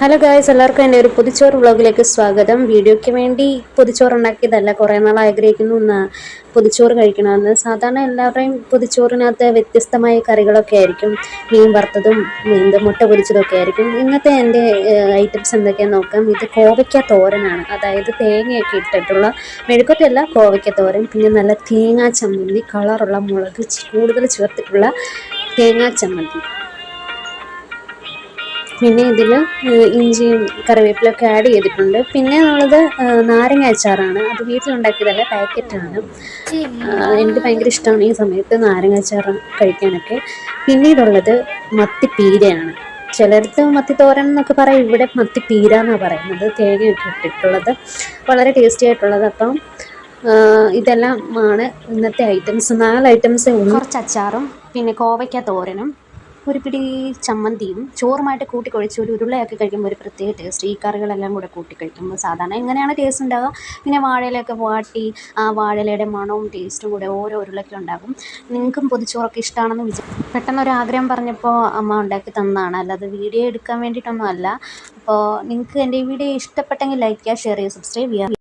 Hello guys എല്ലാവർക്കും എന്റെ ഒരു പൊതിച്ചോറ് വ്ളോഗിലേക്ക് സ്വാഗതം. വീഡിയോയ്ക്ക് വേണ്ടി പൊതിച്ചോറ് ഉണ്ടാക്കിയതല്ല കുറേ നാൾ ആഗ്രഹിക്കുന്നു ഒന്ന് പൊതിച്ചോറ് കഴിക്കണമെന്ന്. സാധാരണ എല്ലാവരുടെയും പൊതിച്ചോറിനകത്ത് വ്യത്യസ്തമായ കറികളൊക്കെ ആയിരിക്കും. മീൻ വറുത്തതും എന്ത് മുട്ട പൊരിച്ചതൊക്കെ ആയിരിക്കും. ഇന്നത്തെ എന്റെ ഐറ്റംസ് എന്തൊക്കെയാണെന്ന് നോക്കാം. ഇത് കോവയ്ക്ക തോരനാണ്. അതായത് തേങ്ങയൊക്കെ ഇട്ടിട്ടുള്ള മെഴുക്കത്തല്ല കോവയ്ക്ക തോരൻ. പിന്നെ നല്ല തേങ്ങാ ചമ്മന്തി കളറുള്ള മുളക് കൂടുതൽ ചേർത്തിട്ടുള്ള തേങ്ങാ ചമ്മന്തി. പിന്നെ ഇതിൽ ഇഞ്ചിയും കറിവേപ്പിലൊക്കെ ആഡ് ചെയ്തിട്ടുണ്ട്. പിന്നെ ഉള്ളത് നാരങ്ങ അച്ചാറാണ്. അത് വീട്ടിലുണ്ടാക്കിയതല്ല പാക്കറ്റാണ്. എനിക്ക് ഭയങ്കര ഇഷ്ടമാണ് ഈ സമയത്ത് നാരങ്ങ അച്ചാർ കഴിക്കാനൊക്കെ. പിന്നീടുള്ളത് മത്തിപ്പീരയാണ്. ചിലടത്ത് മത്തിത്തോരൻ എന്നൊക്കെ പറയും ഇവിടെ മത്തിപ്പീര എന്നാണ് പറയുന്നത്. തേങ്ങയൊക്കെ ഇട്ടിട്ടുള്ളത്. വളരെ ടേസ്റ്റി ആയിട്ടുള്ളത്. അപ്പം ഇതെല്ലാം ആണ് ഇന്നത്തെ ഐറ്റംസ് നാല് ഐറ്റംസ് കുറച്ച് അച്ചാറും പിന്നെ കോവയ്ക്ക തോരനും. ഒരു പിടി ചമ്മന്തിയും ചോറുമായിട്ട് കൂട്ടി കുഴച്ച് ഒരു ഉരുളയൊക്കെ കഴിക്കുമ്പോൾ ഒരു പ്രത്യേക ടേസ്റ്റ് ഈ കറികളെല്ലാം കൂടെ കൂട്ടി കഴിക്കുമ്പോൾ സാധാരണ എങ്ങനെയാണ് ടേസ്റ്റ് ഉണ്ടാകുക പിന്നെ വാഴയിലൊക്കെ വാട്ടി ആ വാഴയിലയുടെ മണവും ടേസ്റ്റും കൂടെ ഓരോ ഉരുളയ്ക്കും ഉണ്ടാകും. നിങ്ങൾക്കും പൊതിച്ചോറൊക്കെ ഇഷ്ടമാണെന്ന് വിചാരിച്ചു ആഗ്രഹം പറഞ്ഞപ്പോൾ അമ്മ ഉണ്ടാക്കി തന്നതാണ്. അല്ലാതെ വീഡിയോ എടുക്കാൻ വേണ്ടിയിട്ടൊന്നും അല്ല. അപ്പോൾ നിങ്ങൾക്ക് എന്റെ ഈ വീഡിയോ ഇഷ്ടപ്പെട്ടെങ്കിൽ ലൈക്ക് ചെയ്യുക ഷെയർ ചെയ്യുക സബ്സ്ക്രൈബ് ചെയ്യുക.